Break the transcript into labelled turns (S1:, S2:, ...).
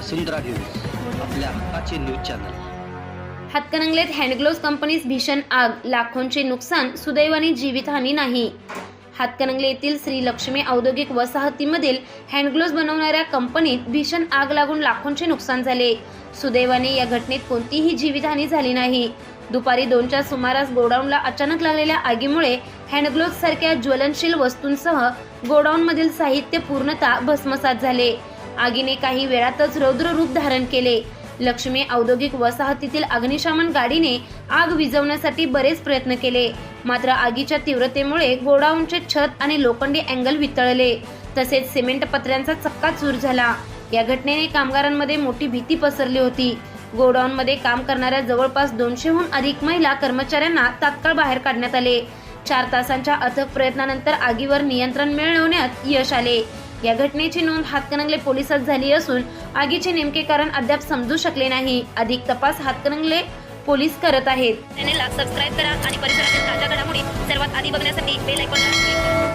S1: वसुंधरा news आपल्या हक्काचे news channel.
S2: हातकणंगलेत हँडग्लोव्ज कंपनीस भीषण आग लाखोंचे नुकसान सुदैवाने जीवितहानी नाही. हातकणंगले येथील श्री लक्ष्मी औद्योगिक वसाहतीमधील हँडग्लोव्ज बनवणाऱ्या कंपनीत भीषण आग लागून लाखोंचे नुकसान झाले. सुदैवाने या घटनेत कोणतीही जीवितहानी झाली नाही. दुपारी दोनच्या सुमारास गोडाऊनला अचानक लागलेल्या आगीमुळे हँडग्लोव्ज सारख्या ज्वलनशील वस्तूंसह गोडाऊनमधील साहित्य पूर्णतः भस्मसात झाले. आगीने काही वेळातच रौद्र रूप धारण केले. लक्ष्मी औद्योगिक वसाहतीतील अग्निशमन गाडीने आग विझवण्यासाठी बरेच प्रयत्न केले. मात्र आगीच्या तीव्रतेमुळे गोडाऊनचे छत आणि लोखंडी अँगल वितळले. तसेच सिमेंट पत्र्यांचा चक्का चूर झाला. या घटनेने कामगारांमध्ये मोठी भीती पसरली होती. गोडाऊनमध्ये काम करणाऱ्या जवळपास दोनशेहून अधिक महिला कर्मचाऱ्यांना तात्काळ बाहेर काढण्यात आले. चार तासांच्या अथक प्रयत्नानंतर आगीवर नियंत्रण मिळवण्यात यश आले. या घटनेची नोंद हातकणंगले पोलिसात झाली असून आगीचे नेमके कारण अद्याप समजू शकले नाही. अधिक तपास हातकणंगले पोलीस करत आहेत.
S3: चॅनेलला सबस्क्राईब करा आणि परिसरातील ताज्या घडामोडी सर्वात आधी बघण्यासाठी बेल ऐकून